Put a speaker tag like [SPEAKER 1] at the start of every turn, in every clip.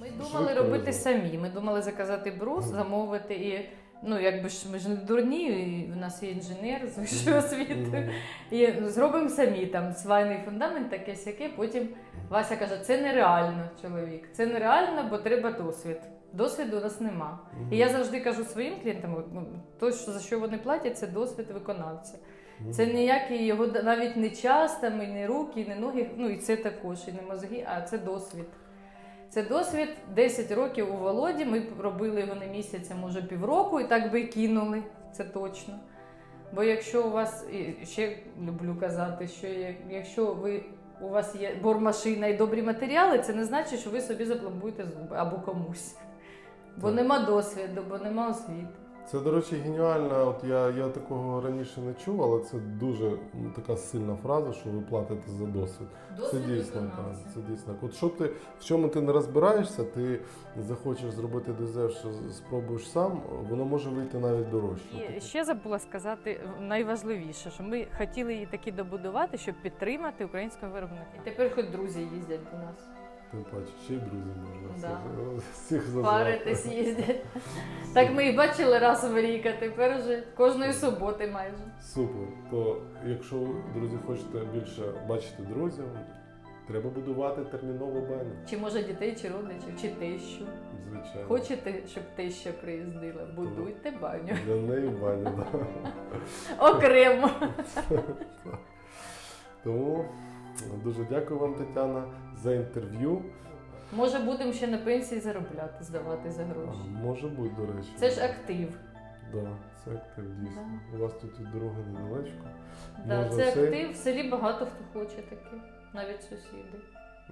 [SPEAKER 1] Ми думали
[SPEAKER 2] Швидко
[SPEAKER 1] робити самі. Ми думали заказати брус, замовити і. Ну, якби ж ми ж не дурні, і в нас є інженер з вищої освіти. І зробимо самі там свайний фундамент, таке сяке. Потім Вася каже, це нереально, чоловік. Це нереально, бо треба досвід. Досвіду у нас нема. І я завжди кажу своїм клієнтам, ну, то, що, за що вони платять, це досвід виконавця. Це ніякий його навіть не час, там, і не руки, і не ноги, ну і це також, і не мозги, а це досвід. Це досвід 10 років у Володі. Ми робили його не місяця, може півроку, і так би кинули, це точно. Бо якщо у вас, і ще люблю казати, що якщо ви, у вас є бормашина і добрі матеріали, це не значить, що ви собі запломбуєте зуби або комусь. Бо
[SPEAKER 2] Так.
[SPEAKER 1] нема досвіду, бо нема освіти.
[SPEAKER 2] Це, до речі, геніально. От я, я такого раніше не чув, але це дуже ну, така сильна фраза, що ви платите за досвід. Це дійсно так. Це дійсно. От що ти в чому ти не розбираєшся, ти захочеш зробити дезерт, спробуєш сам, воно може вийти навіть дорожче.
[SPEAKER 1] І ще забула сказати найважливіше, що ми хотіли її таки добудувати, щоб підтримати українського виробника. І тепер хоч друзі їздять до нас.
[SPEAKER 2] Тим паче, ще й друзі можна
[SPEAKER 1] Да.
[SPEAKER 2] всіх, зазвати.
[SPEAKER 1] Паритись їздять. Так ми і бачили раз в рік, а тепер вже кожної суботи майже.
[SPEAKER 2] Супер. То якщо ви, друзі, хочете більше бачити друзів, треба будувати термінову баню.
[SPEAKER 1] Чи може дітей, чи родичів, чи тещу.
[SPEAKER 2] Звичайно.
[SPEAKER 1] Хочете, щоб теща приїздила? Будуйте баню.
[SPEAKER 2] Для неї баня, да.
[SPEAKER 1] Окремо.
[SPEAKER 2] Тому дуже дякую вам, Тетяна, за інтерв'ю.
[SPEAKER 1] Може, будемо ще на пенсії заробляти, здавати за
[SPEAKER 2] А,
[SPEAKER 1] гроші.
[SPEAKER 2] Може бути, до речі.
[SPEAKER 1] Це ж актив.
[SPEAKER 2] Да, це актив дійсно. У вас тут від дороги недалечко.
[SPEAKER 1] Да,
[SPEAKER 2] Можна
[SPEAKER 1] це
[SPEAKER 2] все.
[SPEAKER 1] актив. В селі багато хто хоче таке, навіть сусіди.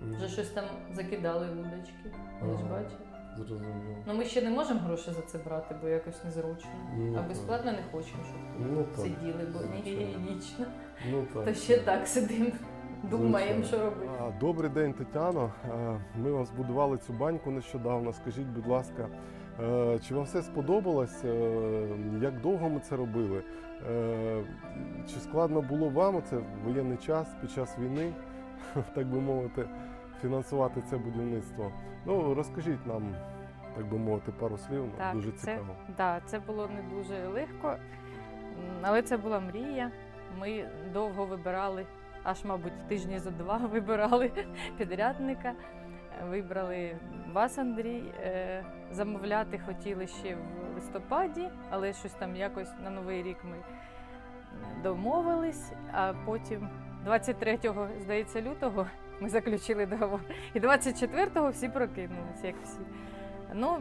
[SPEAKER 2] Мгм.
[SPEAKER 1] Вже щось там закидали вудочки. Ви ж бачите.
[SPEAKER 2] Зрозуміло.
[SPEAKER 1] Ну ми ще не можемо гроші за це брати, бо якось незручно.
[SPEAKER 2] Ну,
[SPEAKER 1] А
[SPEAKER 2] так.
[SPEAKER 1] безплатно не хочемо, щоб
[SPEAKER 2] Ну
[SPEAKER 1] сиділи, бо
[SPEAKER 2] звичайно.
[SPEAKER 1] гігієнічно.
[SPEAKER 2] Ну так.
[SPEAKER 1] То ще так сидимо, думаємо, що робити.
[SPEAKER 2] Добрий день, Тетяно. Ми вам збудували цю баньку нещодавно. Скажіть, будь ласка, е, чи вам все сподобалось? Е, Як довго ми це робили? Е, Чи складно було вам це в воєнний час під час війни, так би мовити, фінансувати це будівництво? Ну розкажіть нам, так би мовити, пару слів.
[SPEAKER 1] Так,
[SPEAKER 2] Дуже
[SPEAKER 1] це,
[SPEAKER 2] цікаво.
[SPEAKER 1] да, це було не дуже легко, але це була мрія. Ми довго вибирали, аж, мабуть, тижні за два вибирали підрядника. Вибрали вас, Андрій. Е, Замовляти хотіли ще в листопаді, але щось там якось на Новий рік ми домовились, а потім 23-го, здається, лютого ми заключили договор. І 24-го всі прокинулися, як всі. Ну,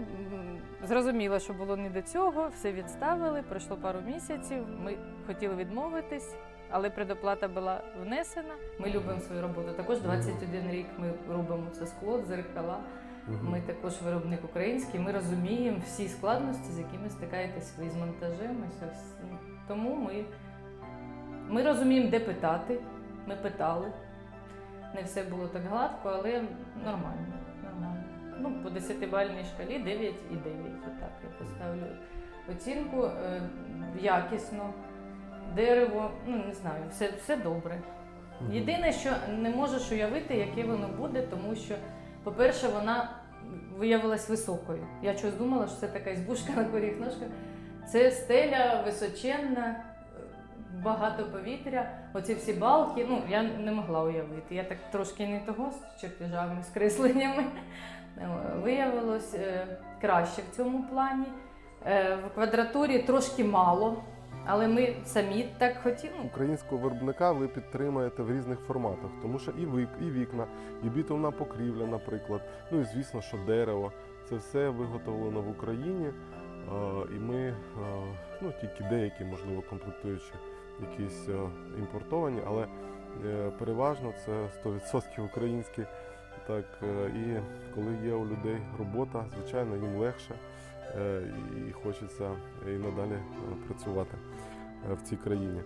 [SPEAKER 1] зрозуміло, що було не до цього, все відставили, пройшло пару місяців. Ми хотіли відмовитись, але предоплата була внесена. Ми любимо свою роботу. Також 21 рік ми робимо це скло, дзеркала. Ми також виробник український. Ми розуміємо всі складності, з якими стикаєтесь ви з монтажем. всім. Тому ми, ми розуміємо, де питати. Ми питали. Не все було так гладко, але нормально. нормально. Ну, по 10-бальній шкалі 9 і 9. Отак я поставлю оцінку е, якісно. Дерево, ну не знаю, все, все добре. Єдине, що не можеш уявити, яке воно буде, тому що, по-перше, вона виявилась високою. Я чогось думала, що це така ізбушка на коріх ножках. Це стеля височенна, багато повітря. Оці всі балки, ну я не могла уявити. Я так трошки не того з чертежами, з кресленнями. Виявилось е, краще в цьому плані. Е, В квадратурі трошки мало, але ми самі так хотіли.
[SPEAKER 2] Українського виробника ви підтримуєте в різних форматах, тому що і вик, і вікна, і бітумна покрівля, наприклад. Ну і звісно, що дерево. Це все виготовлено в Україні. І ми ну, тільки деякі, можливо, комплектуючі якісь імпортовані, але е, переважно це 100% українські. Так, е, і коли є у людей робота, звичайно, їм легше е, і хочеться і надалі працювати в цій країні.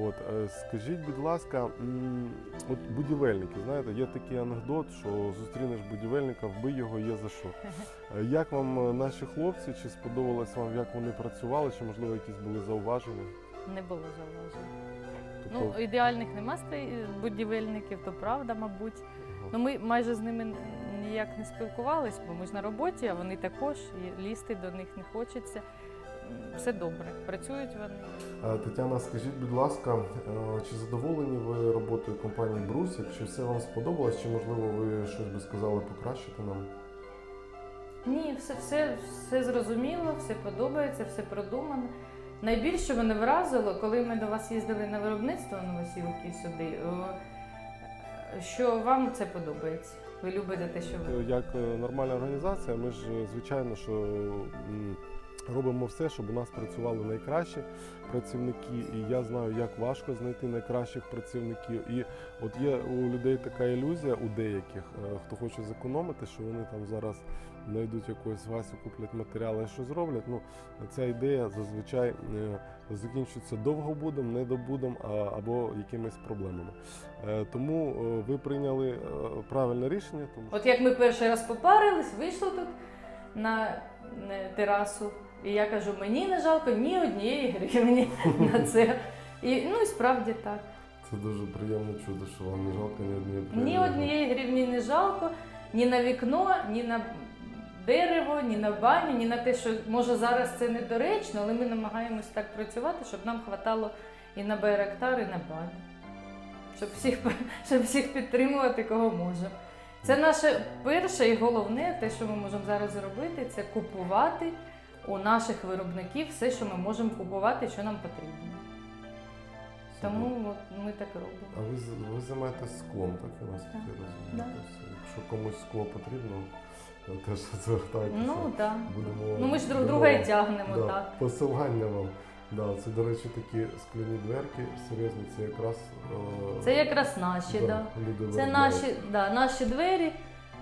[SPEAKER 2] От е, скажіть, будь ласка, от будівельники, знаєте, є такий анекдот, що зустрінеш будівельника, вбий його, є за що. Е, Як вам е, наші хлопці? Чи сподобалось вам, як вони працювали, чи можливо якісь були зауваження?
[SPEAKER 1] не було зауважень.
[SPEAKER 2] Тобто,
[SPEAKER 1] Ну, ідеальних нема будівельників, то правда, мабуть.
[SPEAKER 2] ага.
[SPEAKER 1] Ну, ми майже з ними ніяк не спілкувались, бо ми ж на роботі, а вони також, і лізти до них не хочеться. Все добре, працюють вони.
[SPEAKER 2] Тетяна, скажіть, будь ласка, е, чи задоволені ви роботою компанії Брус? Якщо все вам сподобалось, чи можливо ви щось би сказали покращити нам?
[SPEAKER 1] Ні, все, все, все зрозуміло, все подобається, все продумано. Найбільше мене вразило, коли ми до вас їздили на виробництво новосілки сюди, що вам це подобається. Ви любите те, що ви.
[SPEAKER 2] Як е, нормальна організація, ми ж е, звичайно, що робимо все, щоб у нас працювали найкращі працівники. І я знаю, як важко знайти найкращих працівників. І от є у людей така ілюзія, у деяких, е, хто хоче зекономити, що вони там зараз знайдуть якогось Васю, куплять матеріали що зроблять. Ну ця ідея зазвичай е, закінчується довгобудом, недобудом або якимись проблемами. Е, Тому ви прийняли правильне рішення, тому
[SPEAKER 1] От як ми перший раз попарились, вийшли тут на терасу, і я кажу, мені не жалко ні однієї гривні на це. І, ну і справді так.
[SPEAKER 2] це дуже приємно чути, що вам не жалко ні однієї
[SPEAKER 1] Ні однієї гривні не жалко, ні на вікно, ні на дерево, ні на баню, ні на те, що може зараз це недоречно, але ми намагаємось так працювати, щоб нам хватало і на байрактар, і на баню. Щоб всіх, щоб всіх підтримувати, кого можемо. Це наше перше і головне, те, що ми можемо зараз зробити, це купувати у наших виробників все, що ми можемо купувати, що нам потрібно. Тому от ми так робимо.
[SPEAKER 2] А ви, ви займаєтесь склом, так я наскільки
[SPEAKER 1] Так.
[SPEAKER 2] розумію.
[SPEAKER 1] Да.
[SPEAKER 2] Тобто, Якщо комусь скло потрібно, теж звертайтеся.
[SPEAKER 1] Ну так.
[SPEAKER 2] Будемо
[SPEAKER 1] Ну ми ж друг друга і тягнемо,
[SPEAKER 2] да,
[SPEAKER 1] так.
[SPEAKER 2] Посилання вам. Да, це, до речі, такі скляні дверки, серйозні, це якраз. е,
[SPEAKER 1] Це якраз наші,
[SPEAKER 2] да,
[SPEAKER 1] да. Це наші, да, наші двері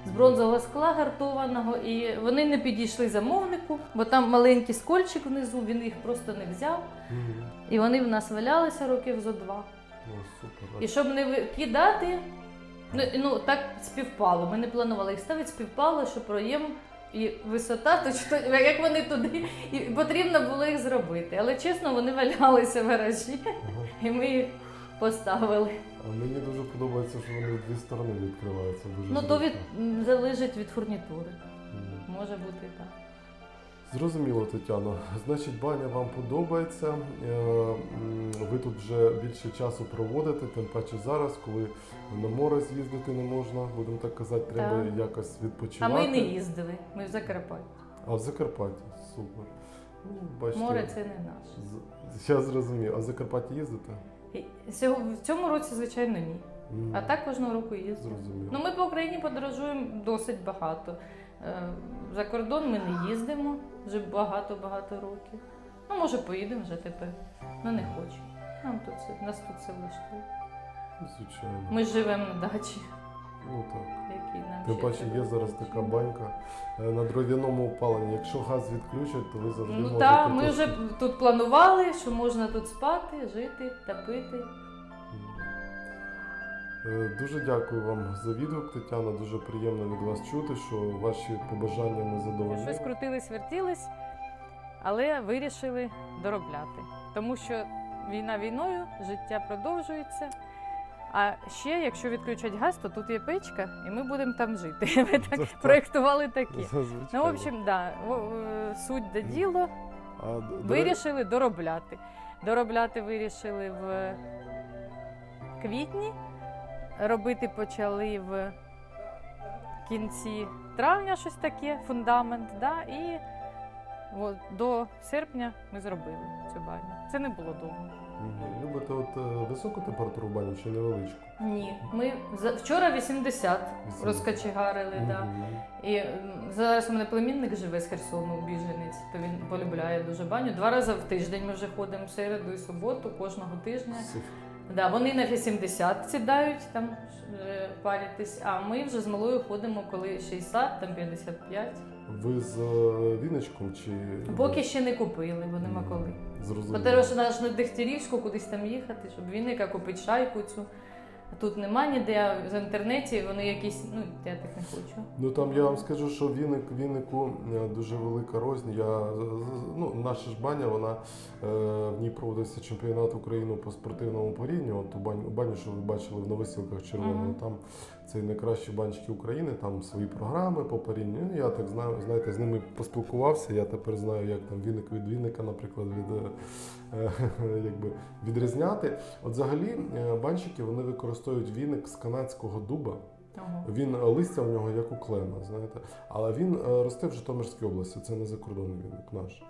[SPEAKER 1] з бронзового скла гартованого, і вони не підійшли замовнику, бо там маленький скольчик внизу, він їх просто не взяв. І вони в нас валялися років зо два. І щоб не викидати, ну, ну так співпало. Ми не планували їх ставити, співпало, що проєм і висота, то що, як вони туди, і потрібно було їх зробити. Але чесно, вони валялися в гаражі, і ми їх поставили.
[SPEAKER 2] А мені дуже подобається, що вони в дві сторони відкриваються. Дуже
[SPEAKER 1] Ну то від
[SPEAKER 2] зручно.
[SPEAKER 1] залежить від фурнітури.
[SPEAKER 2] Мгм.
[SPEAKER 1] Може бути так.
[SPEAKER 2] Зрозуміло, Тетяно. Значить, баня вам подобається. Е, м, Ви тут вже більше часу проводите, тим паче зараз, коли на море з'їздити не можна, будемо так казати, треба
[SPEAKER 1] Так.
[SPEAKER 2] якось
[SPEAKER 1] А
[SPEAKER 2] відпочивати.
[SPEAKER 1] ми не їздили, ми в Закарпатті.
[SPEAKER 2] А в Закарпатті, супер. Ну, бачите,
[SPEAKER 1] Море це не наше.
[SPEAKER 2] Зараз зрозумів. А в Закарпатті їздите?
[SPEAKER 1] В цьому році, звичайно, ні.
[SPEAKER 2] Mm.
[SPEAKER 1] А так кожного року їздимо. Ну, ми по Україні подорожуємо досить багато. Е, За кордон ми не їздимо вже багато-багато років. Ну, може, поїдемо вже тепер. Ну, не хочу. Нам тут це, нас тут все влаштує.
[SPEAKER 2] Звичайно.
[SPEAKER 1] Ми живемо на дачі,
[SPEAKER 2] Ну так. Тим паче є зараз така банька е, на дров'яному опаленні. Якщо газ відключать, то ви завжди
[SPEAKER 1] Ну
[SPEAKER 2] можете.
[SPEAKER 1] так, ми вже тут планували, що можна тут спати, жити, топити.
[SPEAKER 2] Е, Дуже дякую вам за відгук, Тетяна. Дуже приємно від вас чути, що ваші побажання ми задовольнили.
[SPEAKER 1] Щось крутились, вертілись, але вирішили доробляти. Тому що війна війною, життя продовжується. А ще, якщо відключать газ, то тут є печка, і ми будемо там жити. Ми так проєктували.
[SPEAKER 2] Зазвичай.
[SPEAKER 1] Ну, в общем, да, е, суть до діло.
[SPEAKER 2] А,
[SPEAKER 1] Вирішили доробляти. Доробляти вирішили в квітні. Робити почали в кінці травня щось таке, фундамент. Да? І от, до серпня ми зробили цю баню. Це не було довго.
[SPEAKER 2] Любите от е, високу температуру баню чи невеличку?
[SPEAKER 1] Ні. Ми за- вчора 80
[SPEAKER 2] 80.
[SPEAKER 1] розкачегарили. Да. І м, зараз у мене племінник живе з Херсону, біженець, то він полюбляє дуже баню. Два рази в тиждень ми вже ходимо в середу і суботу, кожного тижня. Да, вони на 80 сідають там е, паритись, а ми вже з малою ходимо, коли 60, там 55.
[SPEAKER 2] Ви з е, віночком чи
[SPEAKER 1] Поки ще не купили, бо нема коли.
[SPEAKER 2] Зрозуміло.
[SPEAKER 1] Тому що аж на Дегтярівську кудись там їхати, щоб віника купити шайку цю Тут нема ніде, а в інтернеті вони якісь, ну я так не хочу.
[SPEAKER 2] Ну там я вам скажу, що Вінник, Віннику е, дуже велика рознь. Я, ну, наша ж баня, вона е, в ній проводиться чемпіонат України по спортивному порівнянню. От у баню, баню, що ви бачили в новосілках червоного,
[SPEAKER 1] Мгм.
[SPEAKER 2] там це найкращі банчики України, там свої програми по порівнянню. Ну, Я так знаю, знаєте, з ними поспілкувався. Я тепер знаю, як там Вінник від Вінника, наприклад, від, е, якби відрізняти. От взагалі е, банчики вони використовують віник з канадського дуба. Він е, листя в нього як у клена, знаєте. Але він е, росте в Житомирській області, це не закордонний віник наш.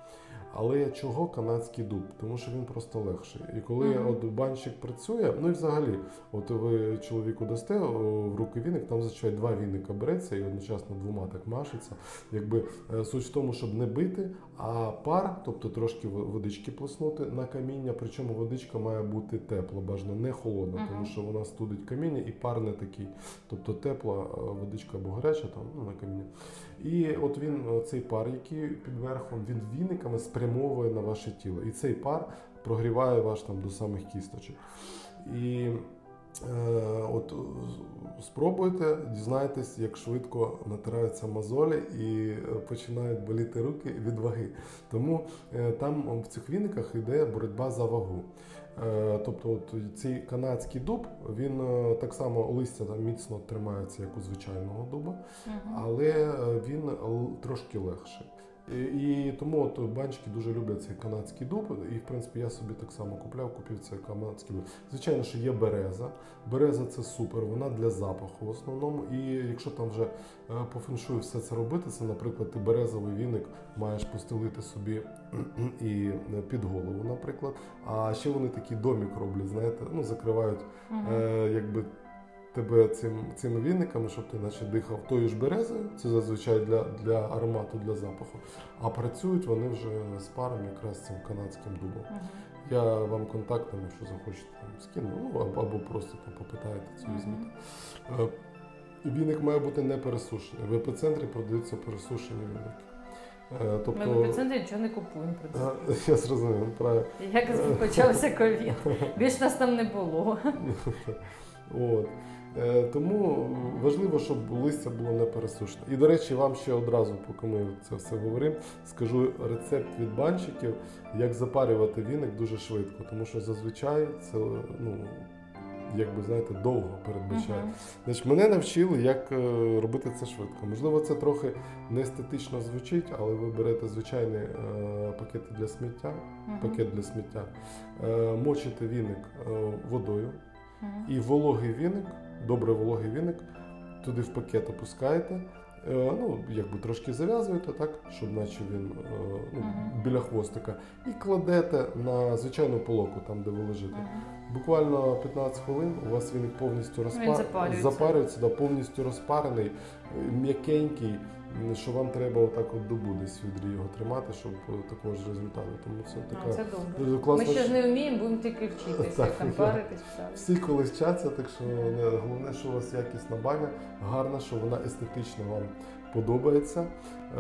[SPEAKER 2] Але чого канадський дуб? Тому що він просто легший. І коли
[SPEAKER 1] Мгм.
[SPEAKER 2] от банщик працює, ну і взагалі, от ви чоловіку дасте в руки віник, там зазвичай два віника береться і одночасно двома так машеться. Якби е, суть в тому, щоб не бити, а пар, тобто трошки водички плеснути на каміння. Причому водичка має бути тепла, бажано не холодна,
[SPEAKER 1] Мгм.
[SPEAKER 2] тому що вона студить каміння і пар не такий. Тобто тепла е, водичка або гаряча там ну, на каміння. І от він, е, цей пар, який під верхом, він віниками спрямовує на ваше тіло. І цей пар прогріває ваш там до самих кісточок. І е, от спробуйте, дізнайтесь, як швидко натираються мозолі і починають боліти руки від ваги. Тому е, там в цих віниках йде боротьба за вагу. Е, Тобто, от цей канадський дуб, він е, так само листя там міцно тримається, як у звичайного дуба, але е, він трошки легший. І, і тому от банчики дуже люблять цей канадський дуб. І в принципі я собі так само купляв, купив цей канадський дуб. Звичайно, що є береза. Береза це супер, вона для запаху в основному. І якщо там вже е, по феншую все це робити, це, наприклад, ти березовий віник маєш постелити собі і під голову, наприклад. А ще вони такий домік роблять, знаєте, ну закривають
[SPEAKER 1] Мгм.
[SPEAKER 2] е, якби тебе цим, цими віниками, щоб ти наче дихав тою ж березою, це зазвичай для, для аромату, для запаху. А працюють вони вже з паром якраз з цим канадським дубом.
[SPEAKER 1] Мгм.
[SPEAKER 2] Я вам контактом, якщо захочете, там скину, ну або, або просто там попитаєте
[SPEAKER 1] Мгм.
[SPEAKER 2] візьмете. Е, Віник має бути не пересушений. В епіцентрі продаються пересушені віники. Е, Тобто,
[SPEAKER 1] Ми в епіцентрі нічого не купуємо. це.
[SPEAKER 2] Я зрозумів, правильно.
[SPEAKER 1] Як почався ковід. Більш нас там не було.
[SPEAKER 2] От. Е, Тому важливо, щоб листя було не пересушене. І, до речі, вам ще одразу, поки ми це все говоримо, скажу рецепт від банщиків, як запарювати віник дуже швидко, тому що зазвичай це, ну, якби знаєте, довго передбачає.
[SPEAKER 1] Мгм.
[SPEAKER 2] Значить, мене навчили, як е, робити це швидко. Можливо, це трохи не естетично звучить, але ви берете звичайний е, пакет для сміття,
[SPEAKER 1] Мгм.
[SPEAKER 2] пакет для сміття, е, мочите віник е, водою. І вологий віник, добре вологий віник, туди в пакет опускаєте. е, Ну, якби трошки зав'язуєте, так, щоб наче він е, ну, біля хвостика, і кладете на звичайну полоку, там, де ви лежите. Буквально 15 хвилин у вас віник повністю розпар...
[SPEAKER 1] Він запарюється.
[SPEAKER 2] да, повністю розпарений, м'якенький, що вам треба отак от добу десь відрі його тримати, щоб е, такого ж результату. Тому це
[SPEAKER 1] А,
[SPEAKER 2] така
[SPEAKER 1] Це добре.
[SPEAKER 2] дуже
[SPEAKER 1] Ми
[SPEAKER 2] класна.
[SPEAKER 1] ще ж не вміємо, будемо тільки вчитися,
[SPEAKER 2] Так,
[SPEAKER 1] там паритись.
[SPEAKER 2] Всі колись вчаться, так що не, головне, що у вас якісна баня, гарна, що вона естетично вам подобається.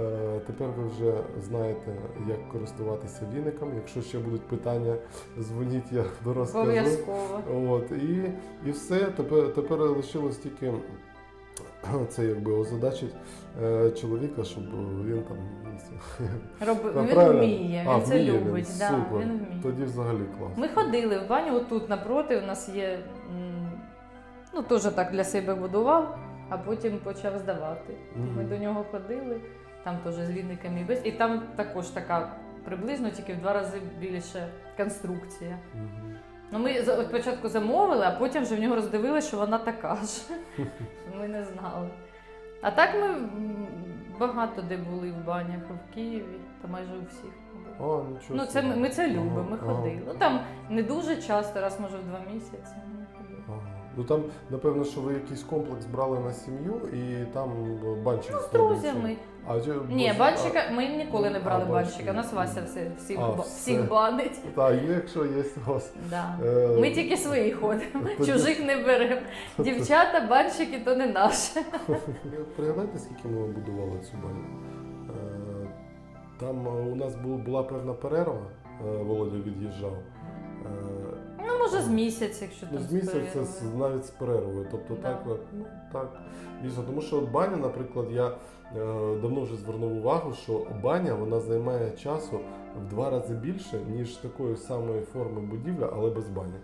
[SPEAKER 2] Е, тепер ви вже знаєте, як користуватися віником. Якщо ще будуть питання, дзвоніть, я дорозкажу.
[SPEAKER 1] Обов'язково.
[SPEAKER 2] От, і, і все. Тепер, тепер лишилось тільки це якби озадачить е, чоловіка, щоб він там.
[SPEAKER 1] Роби...
[SPEAKER 2] А,
[SPEAKER 1] Він вміє,
[SPEAKER 2] А,
[SPEAKER 1] він це
[SPEAKER 2] вміє він,
[SPEAKER 1] любить. Да,
[SPEAKER 2] супер.
[SPEAKER 1] він вміє.
[SPEAKER 2] Тоді взагалі класно.
[SPEAKER 1] Ми ходили в баню, отут напроти у нас є, ну теж так для себе будував, а потім почав здавати.
[SPEAKER 2] Мгм.
[SPEAKER 1] Ми до нього ходили, там теж з вінниками і без. І там також така приблизно, тільки в два рази більше конструкція.
[SPEAKER 2] Мгм.
[SPEAKER 1] Ну, ми спочатку замовили, а потім вже в нього роздивилися, що вона така ж. Ми не знали. А так ми багато де були в банях, в Києві, та майже у всіх.
[SPEAKER 2] А, нічого
[SPEAKER 1] Ну, це ми,
[SPEAKER 2] собі.
[SPEAKER 1] ми це любимо, ми
[SPEAKER 2] Ага,
[SPEAKER 1] ходили. Ну там не дуже часто, раз може в два місяці.
[SPEAKER 2] Ага. Ну там, напевно, що ви якийсь комплекс брали на сім'ю і там банчик.
[SPEAKER 1] Ну, з друзями.
[SPEAKER 2] А, чи-
[SPEAKER 1] Ні, банщика, ми ніколи не
[SPEAKER 2] а,
[SPEAKER 1] брали
[SPEAKER 2] банщика
[SPEAKER 1] банщика. У нас. Вася все, всіх,
[SPEAKER 2] А,
[SPEAKER 1] ба-
[SPEAKER 2] все.
[SPEAKER 1] всіх банить.
[SPEAKER 2] А, та, є, якщо є у.
[SPEAKER 1] Да.
[SPEAKER 2] Е,
[SPEAKER 1] Ми тільки свої ходимо,
[SPEAKER 2] тоді-
[SPEAKER 1] чужих не беремо. Дівчата, банщики то не наше.
[SPEAKER 2] Пригадайте, скільки ми будували цю баню? Е, Там е, у нас бу- була певна перерва, е, Володя від'їжджав. Е,
[SPEAKER 1] Ну, може, з місяць, якщо
[SPEAKER 2] Ну,
[SPEAKER 1] там
[SPEAKER 2] з місяця з- навіть з перервою. Тобто
[SPEAKER 1] Да.
[SPEAKER 2] так, ну так. Дійсно, тому що от баня, наприклад, я е, давно вже звернув увагу, що баня вона займає часу в два рази більше, ніж такої самої форми будівля, але без бані.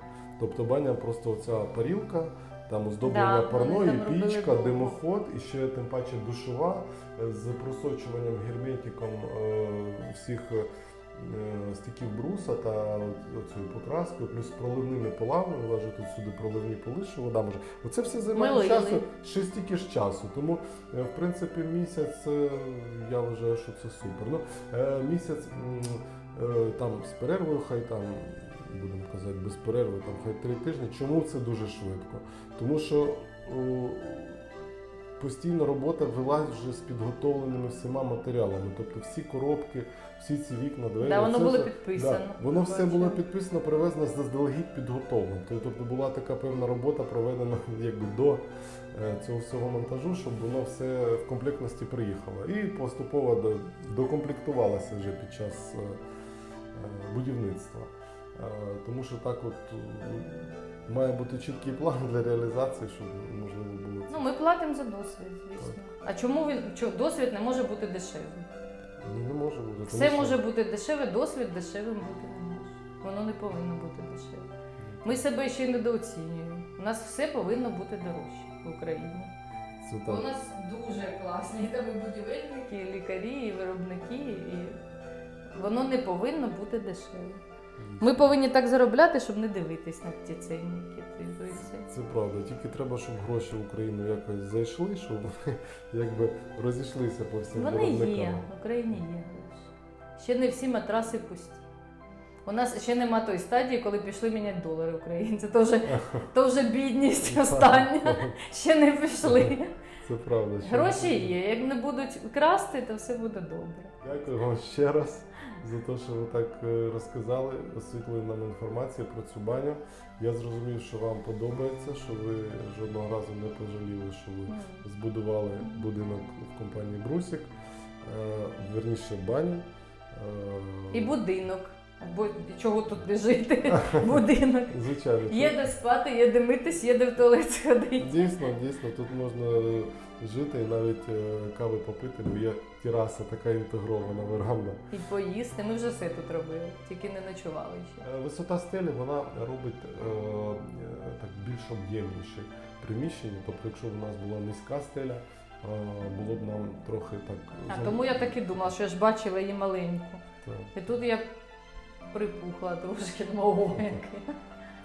[SPEAKER 2] Тобто баня просто оця парілка, там оздоблення
[SPEAKER 1] Да,
[SPEAKER 2] парної,
[SPEAKER 1] там робили
[SPEAKER 2] пічка,
[SPEAKER 1] довго.
[SPEAKER 2] димоход і ще тим паче душова е, з просочуванням герметиком е, всіх. Е, е, бруса та оцією покраскою, плюс проливними полами, лежать тут сюди проливні поли, що вода може. Оце все займає часу, ще стільки ж часу. Тому, е, в принципі, місяць е, я вважаю, що це супер. Ну, місяць там з перервою, хай там. Будемо казати, без перерви, там хай три тижні. Чому це дуже швидко? Тому що о, постійна робота велась вже з підготовленими всіма матеріалами. Тобто всі коробки, всі ці вікна, двері.
[SPEAKER 1] Да, воно
[SPEAKER 2] це
[SPEAKER 1] було
[SPEAKER 2] все-
[SPEAKER 1] підписано.
[SPEAKER 2] Да, воно все було підписано, привезено заздалегідь підготовлено. Тобто була така певна робота проведена якби до е, цього всього монтажу, щоб воно все в комплектності приїхало. І поступово до- докомплектувалося вже під час е, е, будівництва. Тому що так от має бути чіткий план для реалізації, щоб можливо було це.
[SPEAKER 1] Ну, ми платимо за досвід, звісно. А чому він чо- досвід не може бути дешевим?
[SPEAKER 2] Ну, не може бути. тому
[SPEAKER 1] Все
[SPEAKER 2] що-
[SPEAKER 1] може бути дешеве, досвід дешевим бути не може. Воно не повинно бути дешевим. Ми себе ще й недооцінюємо. У нас все повинно бути дорожче в Україні.
[SPEAKER 2] Це так.
[SPEAKER 1] У нас дуже класні там і будівельники, і лікарі, і виробники, і воно не повинно бути дешеве. Ми повинні так заробляти, щоб не дивитись на ті цінники.
[SPEAKER 2] Це правда. Тільки треба, щоб гроші в Україну якось зайшли, щоб якби розійшлися по всім
[SPEAKER 1] Вони
[SPEAKER 2] виробникам.
[SPEAKER 1] є, в Україні є гроші. Ще не всі матраси пусті. У нас ще нема тої стадії, коли пішли міняти долари українці. То вже, то вже бідність остання. Ще не пішли.
[SPEAKER 2] Це правда.
[SPEAKER 1] Гроші є. Як не будуть красти, то все буде добре.
[SPEAKER 2] Дякую вам ще раз за те, що ви так е, розказали, освітлили нам інформацію про цю баню. Я зрозумів, що вам подобається, що ви жодного разу не пожаліли, що ви збудували будинок в компанії Брусік, е, верніше баню. Е,
[SPEAKER 1] І будинок. Бо чого тут не жити? Будинок.
[SPEAKER 2] Звичайно.
[SPEAKER 1] Є де спати, є де митись, є де в туалет сходити.
[SPEAKER 2] Дійсно, дійсно, тут можна жити і навіть е, кави попити, бо є тераса така інтегрована веранда.
[SPEAKER 1] І поїсти. Ми вже все тут робили, тільки не ночували ще.
[SPEAKER 2] Е, Висота стелі вона робить е, е, так більш об'ємніше приміщення. Тобто, якщо б у нас була низька стеля, е, було б нам трохи так.
[SPEAKER 1] А
[SPEAKER 2] зам-
[SPEAKER 1] тому я так і думала, що я ж бачила її маленьку.
[SPEAKER 2] Так,
[SPEAKER 1] І тут я припухла трошки, яке.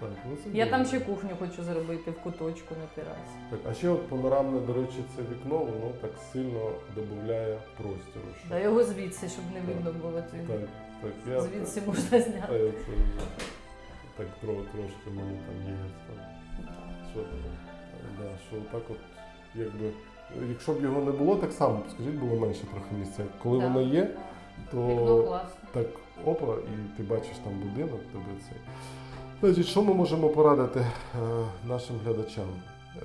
[SPEAKER 2] Так, ну це
[SPEAKER 1] Я
[SPEAKER 2] добре.
[SPEAKER 1] там ще кухню хочу зробити в куточку на терасі.
[SPEAKER 2] Так, а ще от панорамне, до речі, це вікно, воно так сильно додає простору. що-
[SPEAKER 1] Да його звідси, щоб не видно було цих.
[SPEAKER 2] Так, так, я
[SPEAKER 1] Звідси
[SPEAKER 2] так-
[SPEAKER 1] можна
[SPEAKER 2] Та
[SPEAKER 1] зняти.
[SPEAKER 2] я це так тро- трошки мені там є. Що, да, що так от, якби, якщо б його не було, так само, скажіть, було менше трохи місця. Коли
[SPEAKER 1] Да.
[SPEAKER 2] воно є,
[SPEAKER 1] Вікно
[SPEAKER 2] то так опа, і ти бачиш там будинок, тебе цей. Значить, що ми можемо порадити е, нашим глядачам?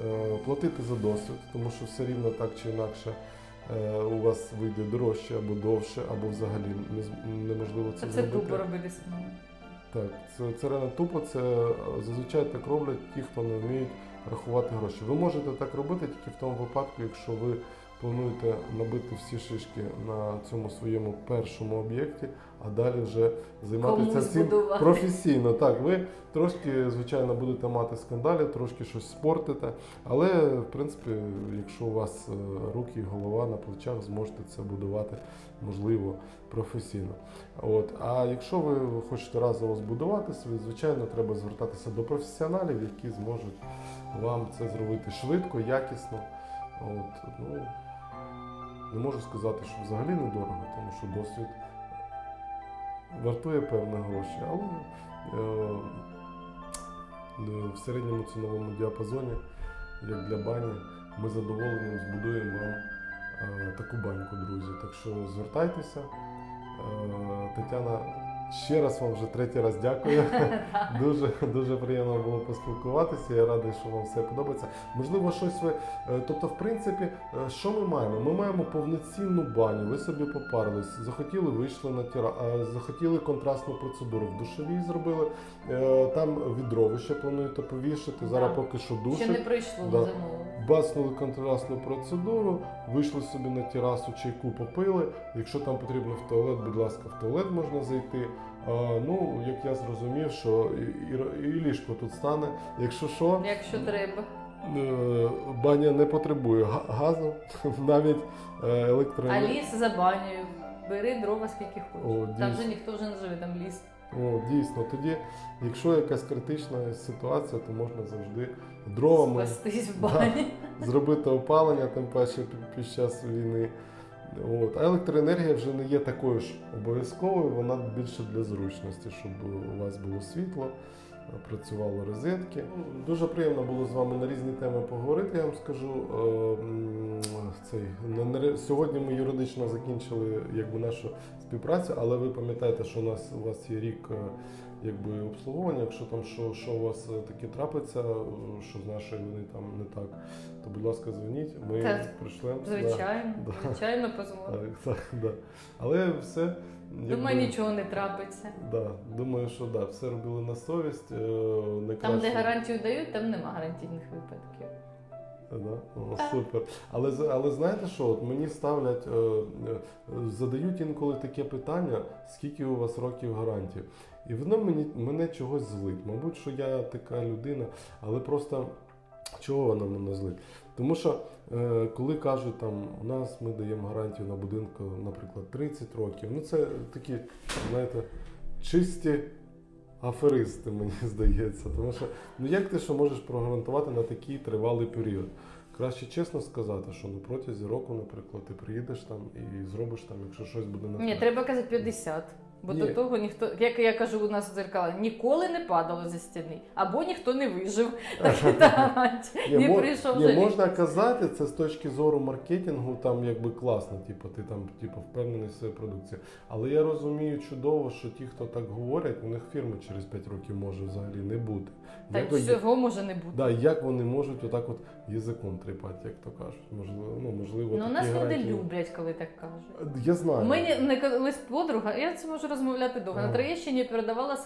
[SPEAKER 2] Е, платити за досвід, тому що все рівно так чи інакше е, у вас вийде дорожче або довше, або взагалі не неможливо це
[SPEAKER 1] Це, це
[SPEAKER 2] зробити.
[SPEAKER 1] тупо робити самому.
[SPEAKER 2] Так, це, це реально тупо. Це зазвичай так роблять ті, хто не вміють рахувати гроші. Ви можете так робити тільки в тому випадку, якщо ви плануєте набити всі шишки на цьому своєму першому об'єкті, а далі вже займатися цим
[SPEAKER 1] будувати.
[SPEAKER 2] професійно. Так, ви трошки, звичайно, будете мати скандалів, трошки щось спортите, але в принципі, якщо у вас е, руки і голова на плечах, зможете це будувати можливо професійно. От. А якщо ви хочете разово збудувати звичайно, треба звертатися до професіоналів, які зможуть вам це зробити швидко, якісно. От. Ну, не можу сказати, що взагалі недорого, тому що досвід вартує певні гроші, але е, в середньому ціновому діапазоні, як для бані, ми задоволені збудуємо вам е, таку баньку, друзі. Так що звертайтеся. Е, Тетяна Ще раз вам вже третій раз дякую. Дуже дуже приємно було поспілкуватися. Я радий, що вам все подобається. Можливо, щось ви. е, Тобто, в принципі, е, що ми маємо? Ми маємо повноцінну баню. Ви собі попарились, захотіли, вийшли на тіра, е, захотіли контрастну процедуру. В душовій зробили. Там відро ви ще плануєте повішати. Зараз поки що
[SPEAKER 1] Ще не прийшло
[SPEAKER 2] Да.
[SPEAKER 1] замовлення.
[SPEAKER 2] Бацнули контрастну процедуру, вийшли собі на терасу, чайку попили. Якщо там потрібно в туалет, будь ласка, в туалет можна зайти. Ну, як я зрозумів, що і, і, ліжко тут стане. Якщо що,
[SPEAKER 1] Якщо треба.
[SPEAKER 2] е, баня не потребує газу, навіть е,
[SPEAKER 1] А ліс за банею. Бери дрова скільки
[SPEAKER 2] О,
[SPEAKER 1] хочеш. Там
[SPEAKER 2] дійсно.
[SPEAKER 1] же ніхто вже не живе, там ліс.
[SPEAKER 2] О, дійсно, тоді, якщо якась критична ситуація, то можна завжди дровами.
[SPEAKER 1] Спастись в
[SPEAKER 2] Да. зробити опалення, тим паче під час війни. От. А електроенергія вже не є такою ж обов'язковою, вона більше для зручності, щоб у вас було світло, працювали розетки. Дуже приємно було з вами на різні теми поговорити. Я вам скажу. Е, Цей, сьогодні ми юридично закінчили якби, нашу співпрацю, але ви пам'ятаєте, що у нас у вас є рік. Якби обслуговування, якщо там що, що у вас е, таке трапиться, е, що з нашої вини там не так, то будь ласка, дзвоніть. Ми
[SPEAKER 1] Так,
[SPEAKER 2] прийшли.
[SPEAKER 1] Звичайно,
[SPEAKER 2] Да.
[SPEAKER 1] звичайно, позволю.
[SPEAKER 2] Так, так, да. Але все.
[SPEAKER 1] Думаю, нічого не трапиться.
[SPEAKER 2] Да, думаю, що да, все робили на совість. е,
[SPEAKER 1] Там, де гарантію дають, там нема гарантійних випадків.
[SPEAKER 2] Да? О, супер. Але, але знаєте що? От мені ставлять, е, е, задають інколи таке питання, скільки у вас років гарантії. І воно мені, мене чогось злить. Мабуть, що я така людина, але просто чого вона мене злить? Тому що е, коли кажуть, там у нас ми даємо гарантію на будинку, наприклад, 30 років, ну це такі, знаєте, чисті аферисти, мені здається. Тому що ну як ти що можеш прогарантувати на такий тривалий період? Краще чесно сказати, що на протязі року, наприклад, ти приїдеш там і зробиш там, якщо щось буде не
[SPEAKER 1] Ні, треба казати 50. Бо
[SPEAKER 2] Ні.
[SPEAKER 1] до того ніхто, як я кажу у нас в дзеркала, ніколи не падало зі стіни, або ніхто не вижив. Так і. Не прийшов
[SPEAKER 2] ні,
[SPEAKER 1] вже
[SPEAKER 2] можна казати, це з точки зору маркетингу, там якби класно, типу, ти там типу, впевнений в своїй продукції. Але я розумію чудово, що ті, хто так говорять, у них фірми через 5 років може взагалі не бути.
[SPEAKER 1] Так
[SPEAKER 2] Як ви-
[SPEAKER 1] всього може не бути.
[SPEAKER 2] Да, як вони можуть отак от язиком тріпати, як то кажуть. Можливо, ну можливо,
[SPEAKER 1] Ну,
[SPEAKER 2] такі
[SPEAKER 1] нас люди
[SPEAKER 2] гарантії-
[SPEAKER 1] люблять, коли так кажуть.
[SPEAKER 2] Я знаю.
[SPEAKER 1] У мене не колись подруга, я це можу розмовляти довго. На Троєщині передавала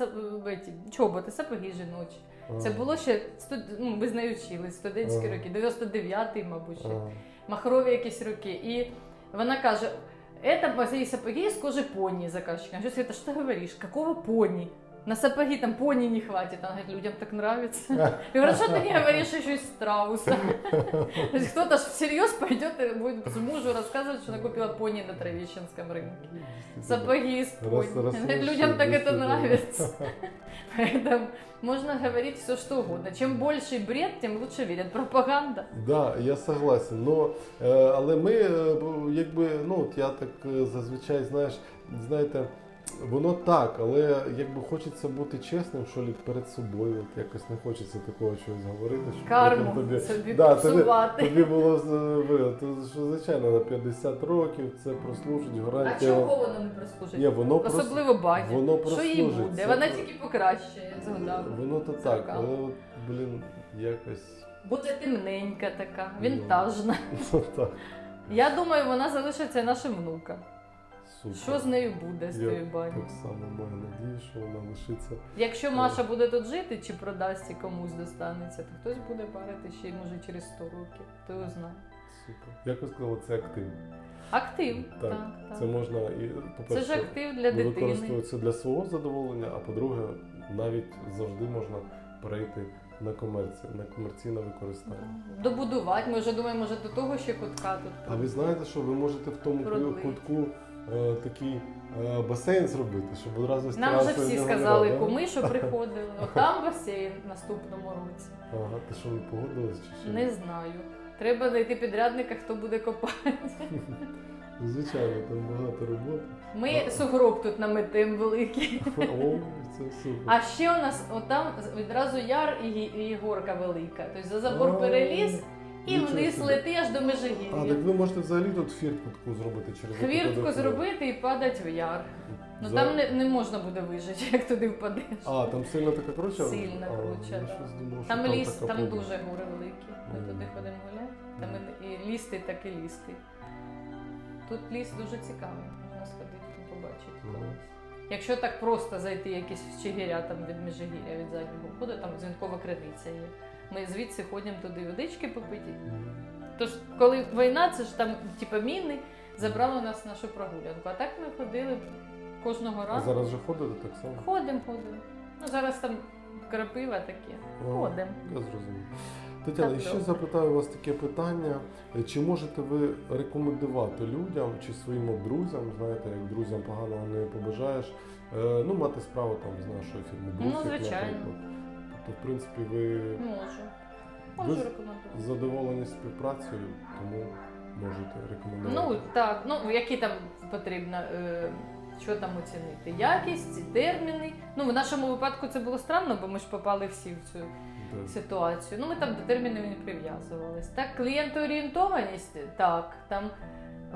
[SPEAKER 1] е, чоботи, сапоги жіночі. Це було ще студ... ну, ви з нею вчились, студентські роки, 99-й, мабуть, ще. махрові якісь роки. І вона каже: це мої сапоги з кожи поні заказчика. Я говорю, что ты говоришь? Какого пони? На сапоги там пони не хватит. Она говорит, людям так нравится. Я говорю, что ты не говоришь еще из страуса? То есть кто-то ж всерьез пойдет и будет мужу рассказывать, что она купила пони на Троещинском рынке. Сапоги из пони.
[SPEAKER 2] Раз-
[SPEAKER 1] Она говорит,
[SPEAKER 2] рассмеши,
[SPEAKER 1] людям так это
[SPEAKER 2] действительно.
[SPEAKER 1] нравится. Поэтому можно говорить все что угодно. Чем больше бред, тем лучше верят. Пропаганда.
[SPEAKER 2] Да, я согласен. Но, е, але ми, е, бо, якби, ну, от я так е, зазвичай, знаєш, знаєте, воно так, але якби хочеться бути чесним, що ли, перед собою. От якось не хочеться такого чогось говорити. щоб
[SPEAKER 1] Карму
[SPEAKER 2] тобі,
[SPEAKER 1] собі
[SPEAKER 2] Да, тобі- тобі було то, що, звичайно, на 50 років це прослужить
[SPEAKER 1] А чого воно не прослужить?
[SPEAKER 2] Ні, воно
[SPEAKER 1] Особливо баді.
[SPEAKER 2] воно
[SPEAKER 1] Що їй буде?
[SPEAKER 2] Це-
[SPEAKER 1] Вона тільки покращує з годами.
[SPEAKER 2] Воно то так, але от, блін, якось.
[SPEAKER 1] Буде темненька така, вінтажна.
[SPEAKER 2] Ну, так,
[SPEAKER 1] Я думаю, вона залишиться нашим внукам.
[SPEAKER 2] Супер.
[SPEAKER 1] Що з нею буде з
[SPEAKER 2] Я
[SPEAKER 1] тією баню?
[SPEAKER 2] Так само маю надію, що вона лишиться.
[SPEAKER 1] Якщо Маша буде тут жити чи продасть і комусь достанеться, то хтось буде парити ще й може через 100 років. Хто його знає.
[SPEAKER 2] Супер. Як ви сказали, це актив.
[SPEAKER 1] Актив,
[SPEAKER 2] Так,
[SPEAKER 1] так, так.
[SPEAKER 2] Це можна і
[SPEAKER 1] Це
[SPEAKER 2] по-перше,
[SPEAKER 1] ж актив для дитини.
[SPEAKER 2] використовується для свого задоволення, а по-друге, навіть завжди можна перейти на комерцію, на комерційне використання.
[SPEAKER 1] Добудувати. Ми вже думаємо, може до того ще кутка тут.
[SPEAKER 2] А ви знаєте, що ви можете в тому
[SPEAKER 1] Продлить.
[SPEAKER 2] кутку е, такий е, басейн зробити, щоб одразу
[SPEAKER 1] Нам вже всі сказали куми, що приходили. Отам басейн в наступному році.
[SPEAKER 2] Ага, ти що ви погодились чи що?
[SPEAKER 1] Не знаю. Треба знайти підрядника, хто буде копати.
[SPEAKER 2] Ну, Звичайно, там багато роботи.
[SPEAKER 1] Ми сугроб тут наметимо великий.
[SPEAKER 2] О, це супер.
[SPEAKER 1] А ще у нас отам відразу яр і, гі- і горка велика. Тобто за забор переліз і
[SPEAKER 2] нічого
[SPEAKER 1] вниз
[SPEAKER 2] собі.
[SPEAKER 1] лети аж до
[SPEAKER 2] А, так
[SPEAKER 1] Межигір'я.
[SPEAKER 2] ви можете взагалі тут фіртку таку зробити через яку
[SPEAKER 1] Хвіртку
[SPEAKER 2] туди
[SPEAKER 1] зробити і падать в яр. Ну
[SPEAKER 2] За-
[SPEAKER 1] там не, не можна буде вижити, як туди впадеш.
[SPEAKER 2] А, там сильно така круча?
[SPEAKER 1] Сильно
[SPEAKER 2] А,
[SPEAKER 1] круча,
[SPEAKER 2] я
[SPEAKER 1] да.
[SPEAKER 2] щось думав, що
[SPEAKER 1] Там ліс,
[SPEAKER 2] така
[SPEAKER 1] там дуже гори великі. Ми
[SPEAKER 2] Мгм.
[SPEAKER 1] туди ходимо гуляти. Там і, і лізти, так і лізти. Тут ліс дуже цікавий, можна сходити побачити
[SPEAKER 2] Ну.
[SPEAKER 1] колись. Якщо так просто зайти якісь в Чигиря там від Межигір'я, від заднього входу, там дзвінкова криниця є. Ми звідси ходимо туди водички попити. Тож, коли війна, це ж там, типа, міни забрали нас нашу прогулянку. А так ми ходили кожного
[SPEAKER 2] А
[SPEAKER 1] разу.
[SPEAKER 2] зараз же ходите так само?
[SPEAKER 1] Ходимо, ходимо. Ну зараз там крапива таке. Ходимо.
[SPEAKER 2] Я зрозумів. Тетяна, і ще запитаю вас таке питання. Чи можете ви рекомендувати людям чи своїм друзям, знаєте, як друзям поганого не побажаєш, е, ну, мати справу там з нашою фірмою
[SPEAKER 1] Ну, звичайно.
[SPEAKER 2] наприклад. Тобто, в принципі, ви
[SPEAKER 1] Можу. Можу рекомендувати.
[SPEAKER 2] задоволені співпрацею, тому можете рекомендувати.
[SPEAKER 1] Ну так, ну які там потрібно, е, що там оцінити? Якість, терміни. Ну, в нашому випадку це було странно, бо ми ж попали всі в цю
[SPEAKER 2] Да.
[SPEAKER 1] ситуацію. Ну, ми там до термінів не прив'язувались. Так, клієнтоорієнтованість, так, там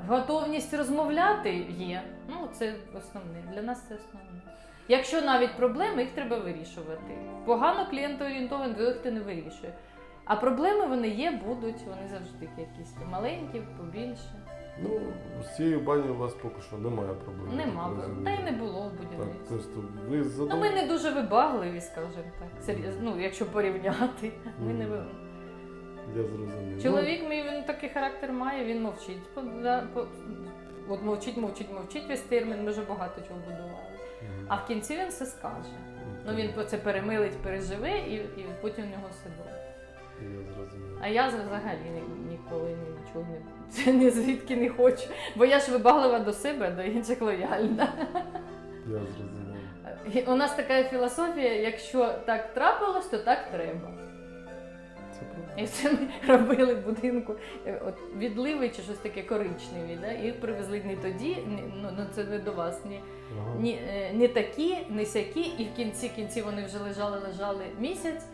[SPEAKER 1] готовність розмовляти є. Ну, це основне. Для нас це основне. Якщо навіть проблеми, їх треба вирішувати. Погано клієнтоорієнтований, то їх ти не вирішує. А проблеми вони є, будуть, вони завжди якісь маленькі, побільше.
[SPEAKER 2] Ну, з цією банею у вас поки що немає проблем.
[SPEAKER 1] Нема Та й не було
[SPEAKER 2] Так,
[SPEAKER 1] будівництва.
[SPEAKER 2] тобто ви
[SPEAKER 1] Ну, ми не дуже вибагливі, скажімо так. Серйозно, ну, якщо порівняти. Ми не ви-
[SPEAKER 2] Я зрозумів.
[SPEAKER 1] Чоловік мій він такий характер має, він мовчить. От мовчить, мовчить, мовчить весь термін, ми вже багато чого будували. А в кінці він все скаже. Ну він це перемилить, переживе і, і потім в нього все добре.
[SPEAKER 2] Я зрозумів.
[SPEAKER 1] А я взагалі ні- ніколи нічого не, ні звідки не хочу. Бо я ж вибаглива до себе, до інших лояльна.
[SPEAKER 2] Я зрозумів.
[SPEAKER 1] У нас така філософія: якщо так трапилось, то так треба. І це ми робили в будинку е, от, відливи чи щось таке коричневі. Да? Їх привезли не тоді, ну, ну це не до вас, ні, ні, е, не такі, не сякі, і в кінці кінці вони вже лежали, лежали місяць,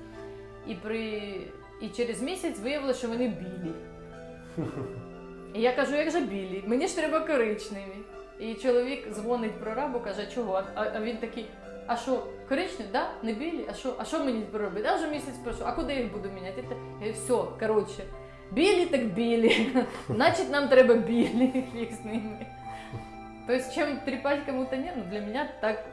[SPEAKER 1] і, при, і через місяць виявилося, що вони білі. І я кажу, як же білі? Мені ж треба коричневі. І чоловік дзвонить прорабу, каже, чого? А, а він такий, а що, коричневі? Да? Не білі? А що, а що мені тепер робити? А вже місяць пройшов, а куди я їх буду міняти? Я кажу, все, коротше, білі так білі. Значить, нам треба білі, фіг з ними. То есть, чем трепать кому-то нет, ну, для меня так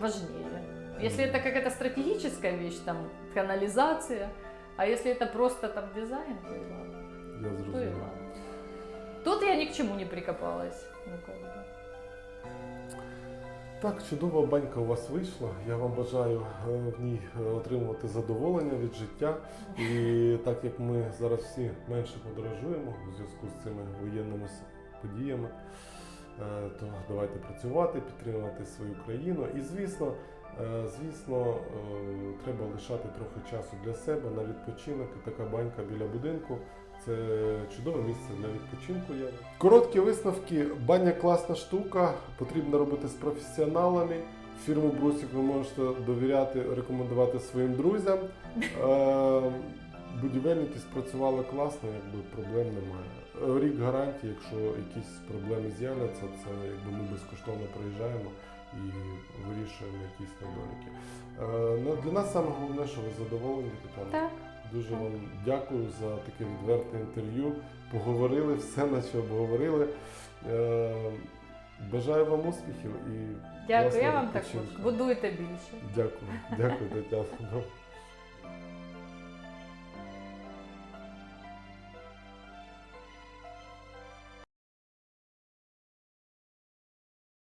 [SPEAKER 1] важнее. Если это какая-то стратегическая вещь, там, канализация, а если это просто там дизайн, то и ладно.
[SPEAKER 2] Я
[SPEAKER 1] То и
[SPEAKER 2] зрозумів.
[SPEAKER 1] ладно. Тут я ни к чему не прикопалась. Ну, как бы.
[SPEAKER 2] Так, чудова банька у вас вийшла. Я вам бажаю е, в ній е, отримувати задоволення від життя. І так як ми зараз всі менше подорожуємо у зв'язку з цими воєнними подіями, е, то давайте працювати, підтримувати свою країну. І звісно, звісно, треба лишати трохи часу для себе на відпочинок. Така банька біля будинку. Це чудове місце для відпочинку. Є. Короткі висновки. Баня класна штука, потрібно робити з професіоналами. Фірму Брусик ви можете довіряти, рекомендувати своїм друзям. Е, Будівельники спрацювали класно, якби проблем немає. Рік гарантії, якщо якісь проблеми з'являться, це якби ми безкоштовно приїжджаємо і вирішуємо якісь недоліки. Е, ну, Для нас саме головне, що ви задоволені.
[SPEAKER 1] Так.
[SPEAKER 2] Дуже вам дякую за таке відверте інтерв'ю. Поговорили, все на що обговорили. Е, бажаю вам успіхів і
[SPEAKER 1] Дякую, я вам також. Будуйте більше.
[SPEAKER 2] Дякую, дякую, Тетяна.